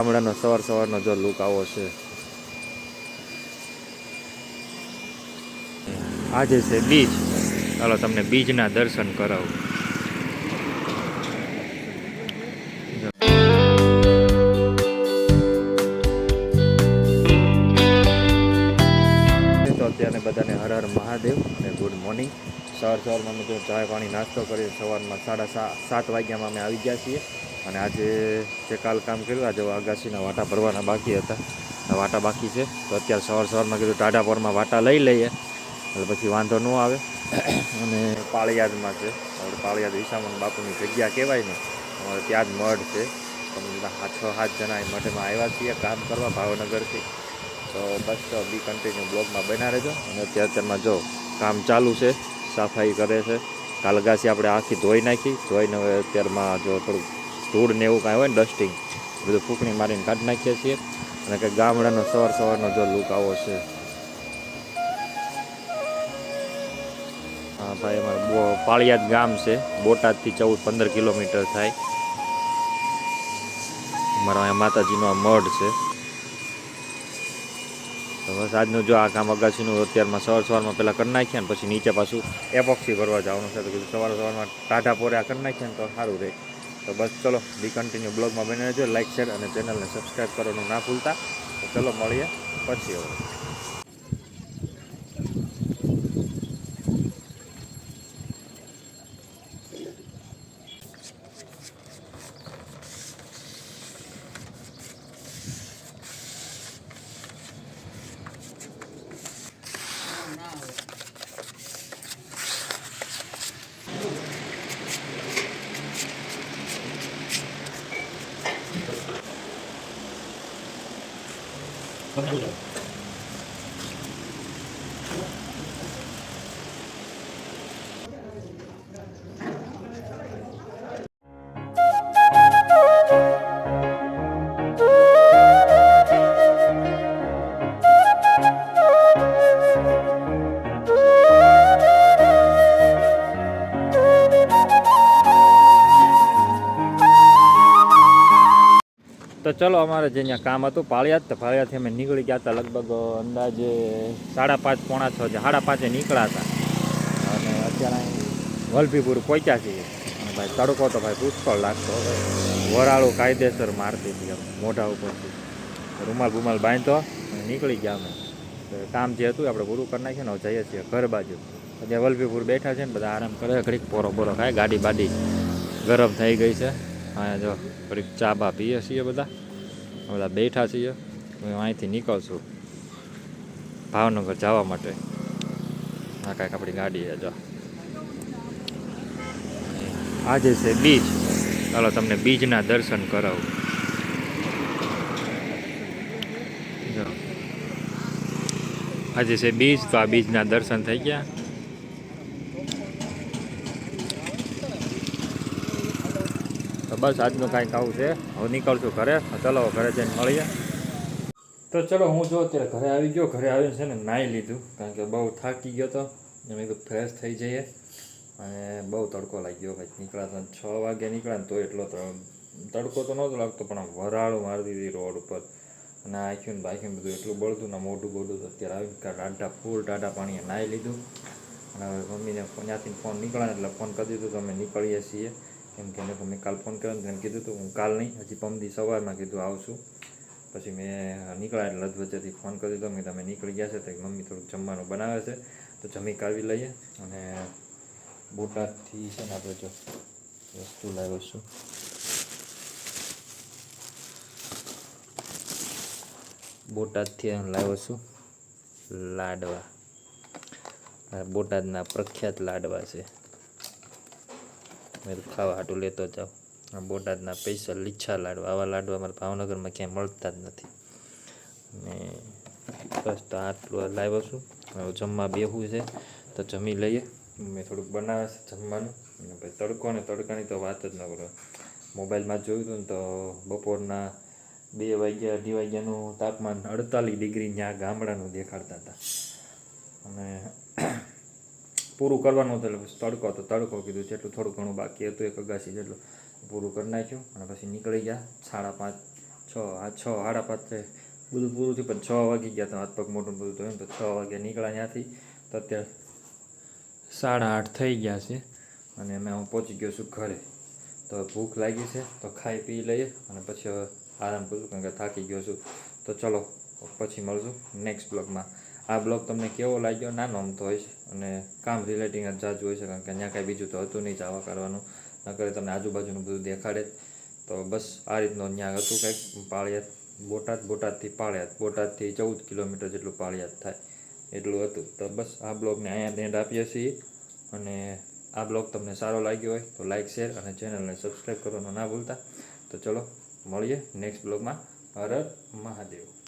ગામડાનો સવાર સવારનો જો લુક આવો છે. આજે છે બીચ ચાલો તમને બીજના દર્શન કરાવું. બધાને હર હર મહાદેવ અને ગુડ મોર્નિંગ સવાર સવારમાં અમે ચાય પાણી નાસ્તો કરીએ, સવારમાં સાડા સાત વાગ્યામાં અમે આવી ગયા છીએ. અને આજે જે કાલ કામ કર્યું, આજે અગાસીના વાટા ભરવાના બાકી હતા. વાટા બાકી છે. તો અત્યારે સવાર સવારમાં કીધું ટાઢાપોરમાં વાટા લઈ લઈએ. એટલે પછી વાંધો ન આવે. અને પાળિયાદમાં છે. આપણે પાળિયાદ વિસામણ બાપુની જગ્યા કહેવાય ને, અમારે ત્યાં જ મઢ છે. તમે છ, સાત જણા એ મઢમાં આવ્યા છીએ કામ કરવા ભાવનગરથી. તો બસ, તો બી કન્ટિન્યુ બ્લોગમાં બના રહેજો. અને અત્યારે અત્યારમાં જો કામ ચાલુ છે, સફાઈ કરે છે. કાલગાસી આપણે આખી ધોઈ નાખી. ધોઈને હવે અત્યારમાં જો થોડુંક ધૂળ ને એવું કાંઈ હોય ને ડસ્ટિંગ બધું ફૂંકણી મારીને કાઢી નાખીએ છીએ. અને કે ગામડાનો સવાર સવારનો જો લુક આવો છે. હા, ભાઈ, અમારે પાળિયાદ ગામ છે. બોટાદથી ચૌદ પંદર કિલોમીટર થાય. અમારા અહીંયા માતાજીનો આ મઢ છે. બસ આજનું જો આ કામ અગાસીનું અત્યારમાં સવાર સવારમાં પહેલાં કરી નાખ્યા ને પછી નીચે પાછું એપોક્સી કરવા જવાનું છે. તો કીધું સવાર સવારમાં ટાઢા પોરે કરી નાખ્યા ને તો સારું રહે. તો બસ ચલો બી કન્ટિન્યુ બ્લોગમાં બની રહેજો. લાઇક શેર અને ચેનલને સબસ્ક્રાઈબ કરવાનું ના ભૂલતા. તો ચલો, મળીએ પછી હવે. તો ચલો, અમારે જે અહીંયા કામ હતું પાળિયાદ તો પાળિયાદથી અમે નીકળી ગયા હતા લગભગ અંદાજે સાડા પાંચ, પોણા છ જે સાડા પાંચે નીકળ્યા હતા. અને અત્યારે વલભીપુર પહોંચ્યા છીએ. અને ભાઈ તડકો તો ભાઈ પુષ્કળ લાગતો વરાળું કાયદેસર મારતી હતી મોઢા ઉપરથી. રૂમાલ બુમાલ બાંધતો અને નીકળી ગયા અમે. કામ જે હતું આપણે પૂરું કરી નાખીએ ને જઈએ છીએ ઘર બાજુ. અત્યારે વલભીપુર બેઠા છે ને બધા આરામ કરે, ઘડીક પોરો પોરો ખાય, ગાડી બાડી ગરમ થઈ ગઈ છે. હા જો ઘડીક ચા બા પીએ છીએ બધા. બધા બેઠા છીએ. હું અહીંથી નીકળશું ભાવનગર જવા માટે. આ કાંઈક આપણી ગાડી જો. આજે છે બીચ, ચાલો તમને બીજના દર્શન કરાવું. આજે છે બીજ તો આ બીજના દર્શન થઈ ગયા. તો બસ આજનું કાંઈક આવું છે. હવે નીકળશું ઘરે. ચલો, ઘરે જઈને મળીએ. તો ચલો, હું જો અત્યારે ઘરે આવી ગયો. ઘરે આવીને છે ને નાહી લીધું. કારણ કે બહુ થાકી ગયો તો. મેં કીધું ફ્રેશ થઈ જઈએ. અને બહુ તડકો લાગ્યો ભાઈ. નીકળ્યા છ વાગે નીકળ્યા ને તો એટલો તડકો તો નહોતો લાગતો, પણ આમ વરાળું મારી દીધી રોડ ઉપર. અને આખ્યું ને બાખ્યું બધું એટલું બળતું ને મોઢું બોઢું અત્યારે આવી ટાટા ફૂલ ટાટા પાણીએ નાહી લીધું. અને હવે મમ્મીને ત્યાંથી ફોન નીકળ્યા એટલે ફોન કરી દીધું તો અમે નીકળીએ છીએ. કેમ કે એને મેં કાલ ફોન કર્યો તેને કીધું હતું હું કાલ નહીં, હજી પમદી સવારમાં કીધું આવશું. પછી મેં નીકળ્યા એટલે અધ વચ્ચેથી ફોન કરી દીધો મેં તમે નીકળી ગયા છે તો મમ્મી થોડુંક જમવાનું બનાવે છે. તો જમી કાઢી લઈએ અને બોટાદથી છે ને આપણે જો વસ્તુ લાવ્યો છું. બોટાદથી લાવ્યો છું લાડવા. બોટાદના પ્રખ્યાત લાડવા છે. મેં ખાવા હાટું લેતો જાઉં આ બોટાદના પૈસા લીછા લાડવા, આવા લાડવા અમારા ભાવનગરમાં ક્યાંય મળતા જ નથી. ને બસ તો આટલું લાવ્યો છું. હવે જમવા બેહું છે, તો જમી લઈએ. મેં થોડુંક બનાવે છે જમવાનું. અને પછી તડકો ને તડકાની તો વાત જ ન કરો. મોબાઈલમાં જોયું હતું ને તો બપોરના બે વાગ્યા, અઢી વાગ્યાનું તાપમાન અડતાલીસ ડિગ્રી ત્યાં ગામડાનું દેખાડતા હતા. અને પૂરું કરવાનું હતું એટલે પછી તડકો તો તડકો કીધું જેટલું થોડું ઘણું બાકી હતું, એક અગાસી જેટલું પૂરું કરી નાખ્યું અને પછી નીકળી ગયા. સાડા પાંચ, છ, આ છ, સાડા પાંચ બધું પૂરું થયું પણ છ વાગી ગયા તો હાથ પગ મોટું બધું થયું તો છ વાગે નીકળ્યા ત્યાંથી. તો અત્યારે સાડા આઠ થઈ ગયા છે અને અમે હું પહોંચી ગયો છું ઘરે. તો ભૂખ લાગી છે, તો ખાઈ પી લઈએ અને પછી હવે આરામ કરું કારણ કે થાકી ગયો છું. તો ચલો, પછી મળશું નેક્સ્ટ બ્લોગમાં. આ બ્લોગ તમને કેવો લાગ્યો? નાનો આમતો હોય છે. અને કામ રિલેટિંગ જ જાજુ હોય છે, કારણ કે અહીંયા કાંઈ બીજું તો હતું નહીં, જવા કરવાનું. નકર તમને આજુબાજુનું બધું દેખાડે તો બસ આ રીતનું ત્યાં હતું કંઈક. પાળિયાત બોટાદ, બોટાદથી પાળિયાત બોટાદથી ચૌદ કિલોમીટર જેટલું પાળિયાત થાય એટલું હતું. તો બસ આ બ્લોગને અહીંયા એન્ડ આપીએ છીએ. અને આ બ્લોગ તમને સારો લાગ્યો હોય તો લાઇક શેર અને ચેનલને સબસ્ક્રાઈબ કરવાનું ના ભૂલતા. તો ચલો, મળીએ નેક્સ્ટ બ્લોગમાં. હરર હર મહાદેવ.